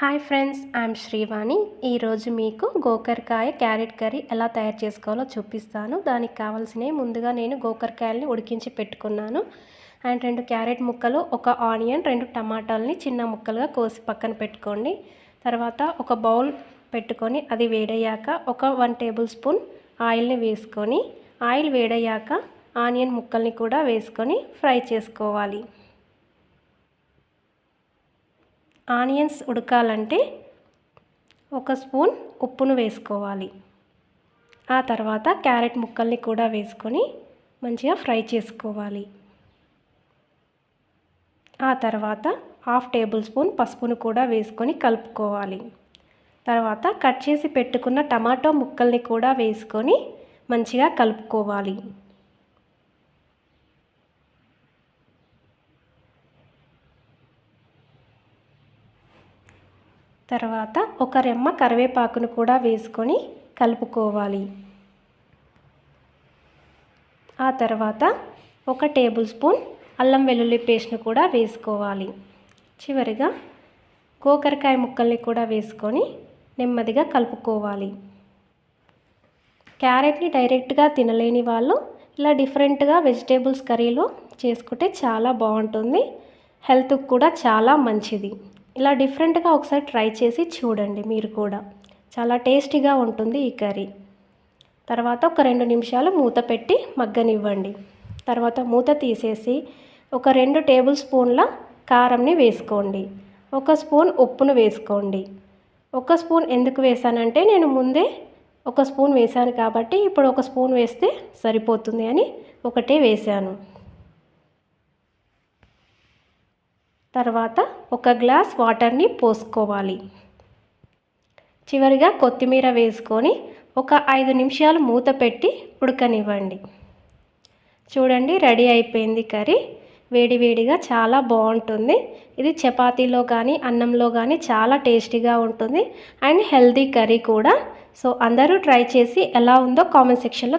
Hi friends I'm Srivani ఈరోజు మీకు గోకరకాయ carrot curry ఎలా తయారు చేసుకోవాలో చూపిస్తాను. దానికి కావాల్సినవి ముందుగా నేను గోకరకాయల్ని ఉడికించి పెట్టుకున్నాను. అండ్ రెండు క్యారెట్ ముక్కలు ఒక ఆనియన్ రెండు టమాటాలని చిన్న ముక్కలుగా కోసి పక్కన పెట్టుకోండి. తర్వాత ఒక బౌల్ పెట్టుకొని అది వేడయ్యాక ఒక వన్ టేబుల్ స్పూన్ ఆయిల్ని వేసుకొని ఆయిల్ వేడయ్యాక ఆనియన్ ముక్కల్ని కూడా వేసుకొని ఫ్రై చేసుకోవాలి. ఆనియన్స్ ఉడకాలంటే ఒక స్పూన్ ఉప్పును వేసుకోవాలి. ఆ తర్వాత క్యారెట్ ముక్కల్ని కూడా వేసుకొని మంచిగా ఫ్రై చేసుకోవాలి. ఆ తర్వాత హాఫ్ టేబుల్ స్పూన్ పసుపును కూడా వేసుకొని కలుపుకోవాలి. తర్వాత కట్ చేసి పెట్టుకున్న టమాటో ముక్కల్ని కూడా వేసుకొని మంచిగా కలుపుకోవాలి. తర్వాత ఒక రెమ్మ కరివేపాకును కూడా వేసుకొని కలుపుకోవాలి. ఆ తర్వాత ఒక టేబుల్ స్పూన్ అల్లం వెల్లుల్లి పేస్ట్ను కూడా వేసుకోవాలి. చివరిగా కోకరకాయ ముక్కల్ని కూడా వేసుకొని నెమ్మదిగా కలుపుకోవాలి. క్యారెట్ని డైరెక్ట్గా తినలేని వాళ్ళు ఇలా డిఫరెంట్గా వెజిటేబుల్స్ కర్రీలో చేసుకుంటే చాలా బాగుంటుంది. హెల్త్కి కూడా చాలా మంచిది. ఇలా డిఫరెంట్గా ఒకసారి ట్రై చేసి చూడండి మీరు కూడా. చాలా టేస్టీగా ఉంటుంది ఈ కర్రీ. తర్వాత ఒక రెండు నిమిషాలు మూత పెట్టి మగ్గనివ్వండి. తర్వాత మూత తీసేసి ఒక రెండు టేబుల్ స్పూన్ల కారంని వేసుకోండి. ఒక స్పూన్ ఉప్పును వేసుకోండి. ఒక స్పూన్ ఎందుకు వేసానంటే నేను ముందే ఒక స్పూన్ వేసాను కాబట్టి ఇప్పుడు ఒక స్పూన్ వేస్తే సరిపోతుంది అని ఒకటే వేసాను. తర్వాత ఒక గ్లాస్ వాటర్ని పోసుకోవాలి. చివరిగా కొత్తిమీర వేసుకొని ఒక ఐదు నిమిషాలు మూత పెట్టి ఉడకనివ్వండి. చూడండి రెడీ అయిపోయింది కర్రీ. వేడివేడిగా చాలా బాగుంటుంది. ఇది చపాతీలో కానీ అన్నంలో కానీ చాలా టేస్టీగా ఉంటుంది. అండ్ హెల్తీ కర్రీ కూడా. సో అందరూ ట్రై చేసి ఎలా ఉందో కామెంట్ సెక్షన్లో